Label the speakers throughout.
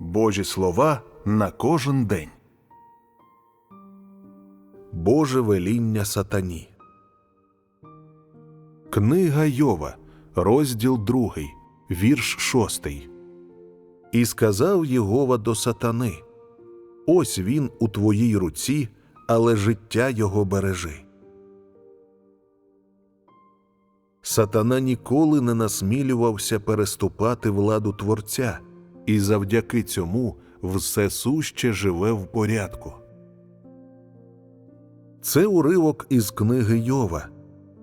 Speaker 1: Божі слова на кожен день. Боже веління сатані. Книга Йова, розділ 2, вірш 6. І сказав Єгова до сатани: Ось він у твоїй руці, але життя його бережи. Сатана ніколи не насмілювався переступати владу Творця, і завдяки цьому все суще живе в порядку. Це уривок із книги Йова,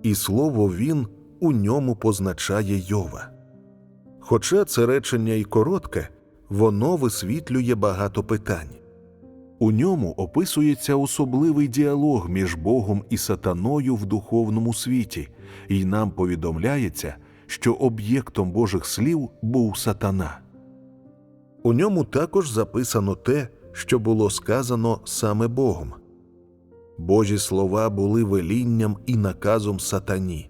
Speaker 1: і слово він у ньому позначає Йова. Хоча це речення й коротке, воно висвітлює багато питань. У ньому описується особливий діалог між Богом і сатаною в духовному світі, і нам повідомляється, що об'єктом Божих слів був сатана. У ньому також записано те, що було сказано саме Богом. Божі слова були велінням і наказом сатані.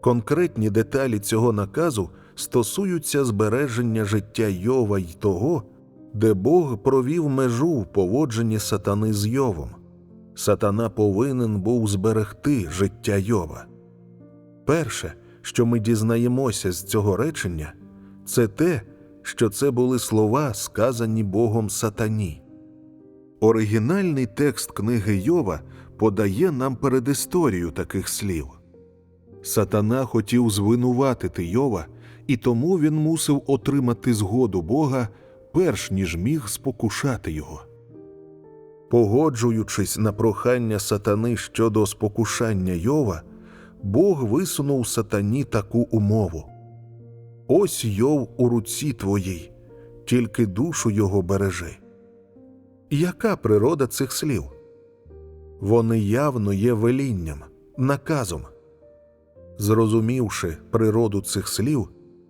Speaker 1: Конкретні деталі цього наказу стосуються збереження життя Йова й того, де Бог провів межу в поводженні сатани з Йовом. Сатана повинен був зберегти життя Йова. Перше, що ми дізнаємося з цього речення, це те, що це були слова, сказані Богом сатані. Оригінальний текст книги Йова подає нам передісторію таких слів. Сатана хотів звинуватити Йова, і тому він мусив отримати згоду Бога, перш ніж міг спокушати його. Погоджуючись на прохання сатани щодо спокушання Йова, Бог висунув сатані таку умову Ось Йов у руці твоїй, тільки душу його бережи. Яка природа цих слів? Вони явно є велінням, наказом. Зрозумівши природу цих слів,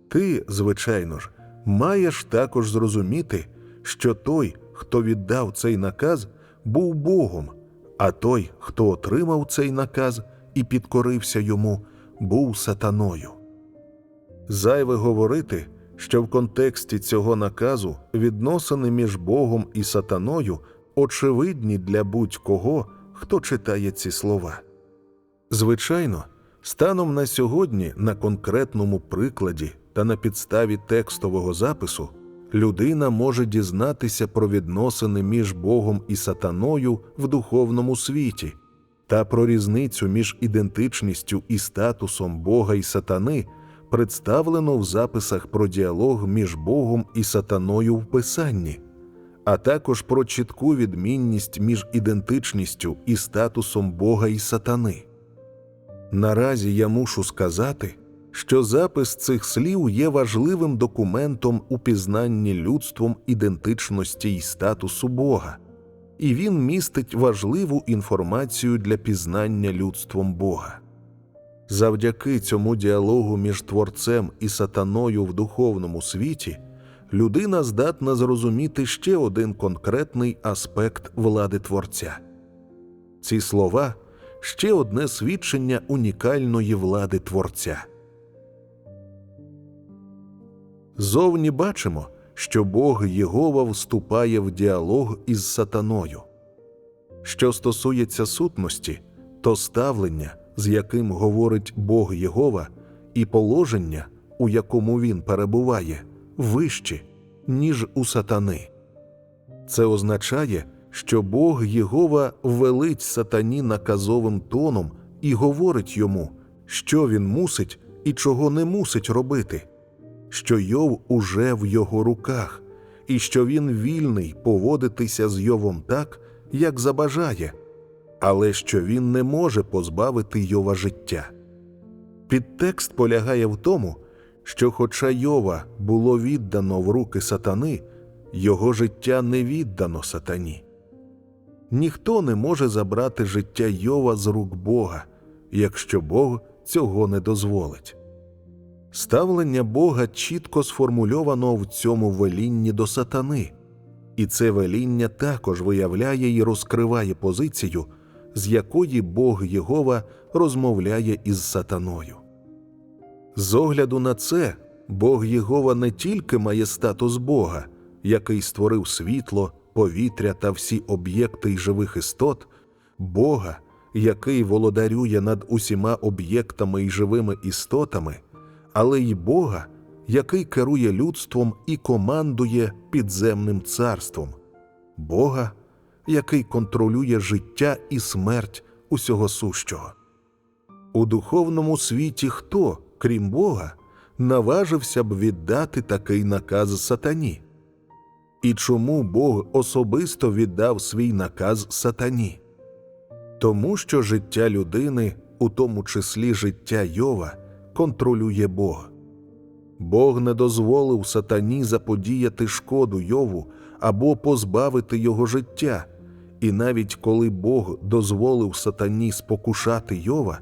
Speaker 1: ти, звичайно ж, маєш також зрозуміти, що той, хто віддав цей наказ, був Богом, а той, хто отримав цей наказ і підкорився йому, був сатаною. Зайве говорити, що в контексті цього наказу відносини між Богом і сатаною очевидні для будь-кого, хто читає ці слова. Звичайно, станом на сьогодні, на конкретному прикладі та на підставі текстового запису, людина може дізнатися про відносини між Богом і сатаною в духовному світі та про різницю між ідентичністю і статусом Бога і сатани представлено в записах про діалог між Богом і сатаною в Писанні, а також про чітку відмінність між ідентичністю і статусом Бога і сатани. Наразі я мушу сказати, що запис цих слів є важливим документом у пізнанні людством ідентичності і статусу Бога, і він містить важливу інформацію для пізнання людством Бога. Завдяки цьому діалогу між творцем і сатаною в духовному світі людина здатна зрозуміти ще один конкретний аспект влади Творця. Ці слова ще одне свідчення унікальної влади Творця. Зовні бачимо, що Бог Єгова вступає в діалог із сатаною. Що стосується сутності, то ставлення, з яким говорить Бог Єгова, і положення, у якому він перебуває, вищі, ніж у сатани. Це означає, що Бог Єгова велить сатані наказовим тоном і говорить йому, що він мусить і чого не мусить робити, що Йов уже в його руках, і що він вільний поводитися з Йовом так, як забажає, але що він не може позбавити Йова життя. Підтекст полягає в тому, що, хоча Йова було віддано в руки сатани, його життя не віддано сатані. Ніхто не може забрати життя Йова з рук Бога, якщо Бог цього не дозволить. Ставлення Бога чітко сформульовано в цьому велінні до сатани, і це веління також виявляє і розкриває позицію, з якої Бог Єгова розмовляє із сатаною. З огляду на це, Бог Єгова не тільки має статус Бога, який створив світло, повітря та всі об'єкти й живих істот, Бога, який володарює над усіма об'єктами й живими істотами, але й Бога, який керує людством і командує підземним царством, Бога, який контролює життя і смерть усього сущого. У духовному світі хто, крім Бога, наважився б віддати такий наказ сатані? І чому Бог особисто віддав свій наказ сатані? Тому що життя людини, у тому числі життя Йова, контролює Бог. Бог не дозволив сатані заподіяти шкоду Йову або позбавити його життя, і навіть коли Бог дозволив сатані спокушати Йова,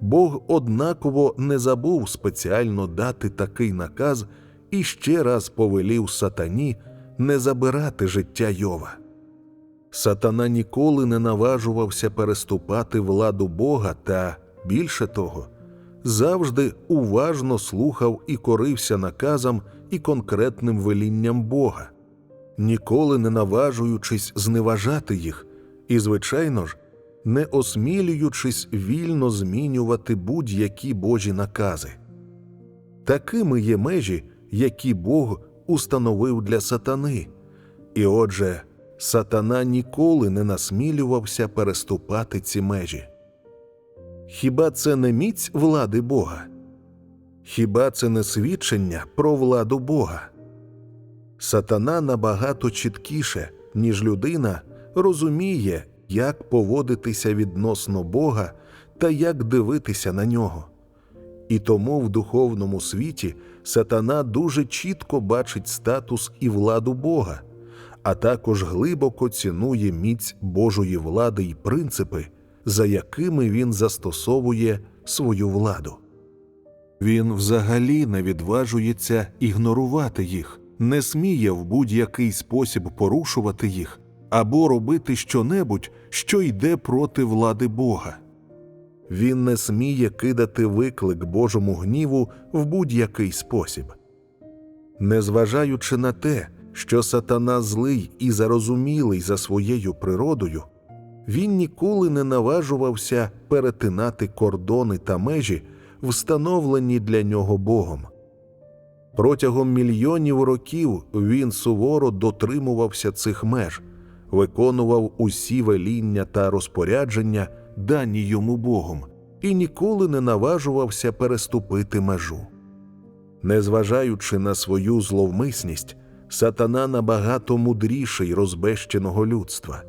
Speaker 1: Бог однаково не забув спеціально дати такий наказ і ще раз повелів сатані не забирати життя Йова. Сатана ніколи не наважувався переступати владу Бога та, більше того, завжди уважно слухав і корився наказам і конкретним велінням Бога, ніколи не наважуючись зневажати їх, і, звичайно ж, не осмілюючись вільно змінювати будь-які Божі накази. Такими є межі, які Бог установив для сатани, і отже, сатана ніколи не насмілювався переступати ці межі. Хіба це не міць влади Бога? Хіба це не свідчення про владу Бога? Сатана набагато чіткіше, ніж людина, розуміє, як поводитися відносно Бога та як дивитися на нього. І тому в духовному світі сатана дуже чітко бачить статус і владу Бога, а також глибоко цінує міць Божої влади і принципи, за якими він застосовує свою владу. Він взагалі не відважується ігнорувати їх, не сміє в будь-який спосіб порушувати їх або робити щонебудь, що йде проти влади Бога. Він не сміє кидати виклик Божому гніву в будь-який спосіб. Незважаючи на те, що сатана злий і зарозумілий за своєю природою, він ніколи не наважувався перетинати кордони та межі, встановлені для нього Богом. Протягом мільйонів років він суворо дотримувався цих меж, виконував усі веління та розпорядження, дані йому Богом, і ніколи не наважувався переступити межу. Незважаючи на свою зловмисність, сатана набагато мудріший розбещеного людства.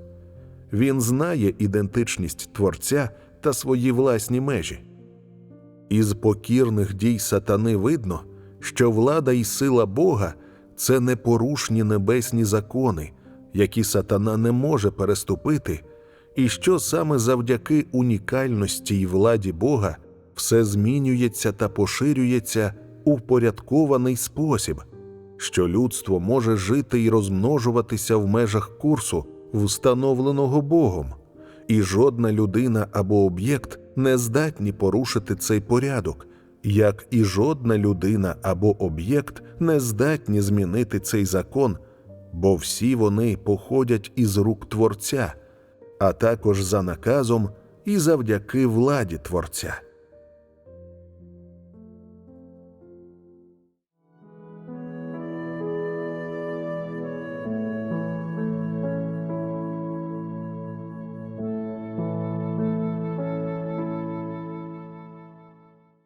Speaker 1: Він знає ідентичність Творця та свої власні межі. Із покірних дій сатани видно, що влада і сила Бога це непорушні небесні закони, які сатана не може переступити, і що саме завдяки унікальності й владі Бога все змінюється та поширюється у впорядкований спосіб, що людство може жити і розмножуватися в межах курсу, встановленого Богом, і жодна людина або об'єкт не здатні порушити цей порядок, як і жодна людина або об'єкт не здатні змінити цей закон, бо всі вони походять із рук Творця, а також за наказом і завдяки владі Творця.